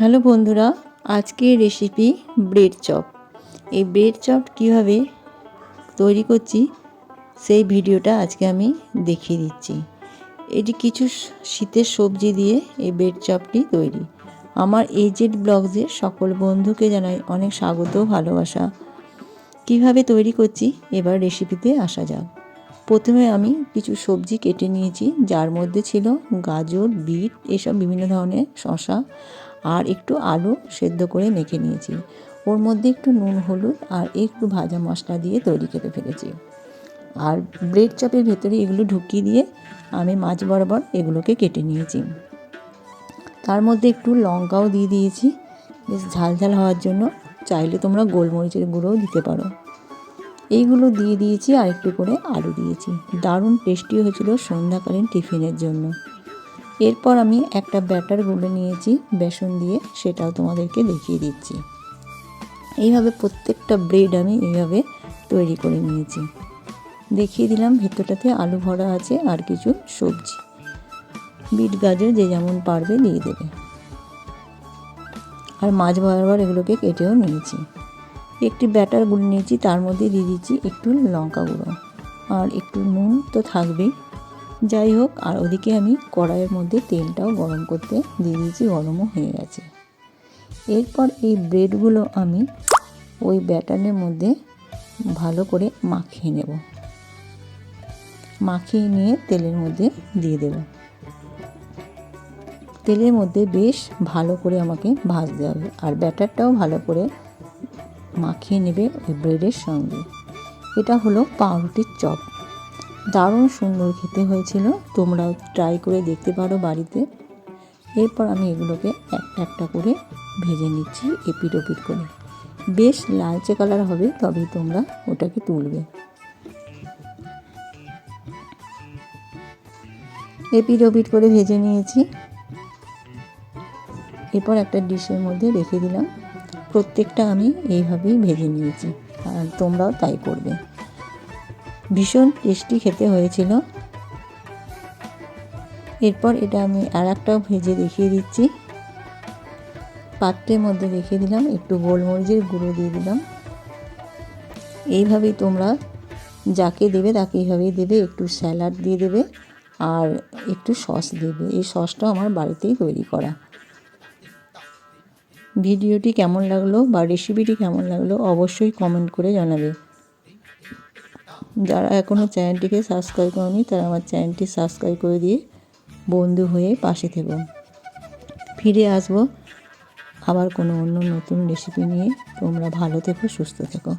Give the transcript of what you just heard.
Hello বন্ধুরা, আজকের recipe bread chop এই ব্রেড চপ কীভাবে তৈরি করছি, সেই ভিডিওটা আজকে আমি দেখিয়ে দিচ্ছি। এটি কিছু শীতের সবজি দিয়ে এই ব্রেড চপটি তৈরি। আমার এজেড ব্লগসের সকল বন্ধুকে জানাই অনেক স্বাগত ভালোবাসা। কীভাবে তৈরি করছি, এবার রেসিপিতে আসা যাক। প্রথমে আমি কিছু সবজি কেটে নিয়েছি, যার মধ্যে ছিল গাজর, বিট, এসব বিভিন্ন ধরনের শশা আর একটু আলু সেদ্ধ করে মেখে নিয়েছি। ওর মধ্যে একটু নুন, হলুদ আর একটু ভাজা মশলা দিয়ে তৈরি করে ফেলেছি। আর ব্রেড চপের ভেতরে এগুলো ঢুকিয়ে দিয়ে আমি মাছ বরাবর এগুলোকে কেটে নিয়েছি। তার মধ্যে একটু লঙ্কাও দিয়ে দিয়েছি। বেশ ঝাল ঝাল হওয়ার জন্য চাইলে তোমরা গোলমরিচের গুঁড়োও দিতে পারো। এইগুলো দিয়ে দিয়েছি আর একটু করে আলু দিয়েছি। দারুণ টেস্টি হয়েছিল সন্ধ্যাকালীন টিফিনের জন্য। এরপর আমি একটা ব্যাটার গুলে নিয়েছি বেসন দিয়ে, সেটাও তোমাদেরকে দেখিয়ে দিচ্ছি। এইভাবে প্রত্যেকটা ব্রেড আমি এইভাবে তৈরি করে নিয়েছি। দেখিয়ে দিলাম ভেতরটাতে আলু ভরা আছে আর কিছু সবজি। বিট গাজর যে যেমন পারবে দিয়ে দেবে। আর মাছ বরাবর এগুলোকে কেটেও নিয়েছি। একটি ব্যাটার গুলে নিয়েছি, তার মধ্যে দিয়ে দিচ্ছি একটু লঙ্কা গুঁড়ো। আর একটু নুন তো থাকবেই। যাই হোক, আর ওদিকে আমি কড়াইয়ের মধ্যে তেলটাও গরম করতে দিয়ে দিয়েছি, গরমও হয়ে গেছে। এরপর এই ব্রেডগুলো আমি ওই ব্যাটারের মধ্যে ভালো করে মাখিয়ে নেব। মাখিয়ে নিয়ে তেলের মধ্যে দিয়ে দেব। তেলের মধ্যে বেশ ভালো করে আমাকে ভাজতে হবে, আর ব্যাটারটাও ভালো করে মাখিয়ে নেবে ওই ব্রেডের সঙ্গে। এটা হলো পাউরুটির চপ। দারুণ সুন্দর খেতে হয়েছিল। তোমরাও ট্রাই করে দেখতে পারো বাড়িতে। এরপর আমি এগুলোকে একটা একটা করে ভেজে নিচ্ছি এপিট ওপিট করে। বেশ লালচে কালার হবে, তবেই তোমরা ওটাকে তুলবে। এপিট ওপিট করে ভেজে নিয়েছি। এরপর একটা ডিশের মধ্যে রেখে দিলাম। প্রত্যেকটা আমি এইভাবেই ভেজে নিয়েছি, আর তোমরাও তাই করবে। ভীষণ টেস্টি খেতে হয়েছিল। এরপর এটা আমি আর একটাও ভেজে দেখিয়ে দিচ্ছি। পাত্রের মধ্যে রেখে দিলাম, একটু গোলমরিচের গুঁড়ো দিয়ে দিলাম। এইভাবেই তোমরা যাকে দেবে তাকে এইভাবেই দেবে, একটু স্যালাড দিয়ে দেবে আর একটু সস দেবে। এই সসটা আমার বাড়িতেই তৈরি করা। ভিডিওটি কেমন লাগল বা রেসিপিটি কেমন লাগল অবশ্যই কমেন্ট করে জানাবে। যারা এখনও চ্যানেলটিকে সাবস্ক্রাইব করেনি, তারা আমার চ্যানেলটি সাবস্ক্রাইব করে দিয়ে বন্ধু হয়ে পাশে থেকো। ফিরে আসব আবার কোনো অন্য নতুন রেসিপি নিয়ে। তোমরা ভালো থেকো, সুস্থ থেকো।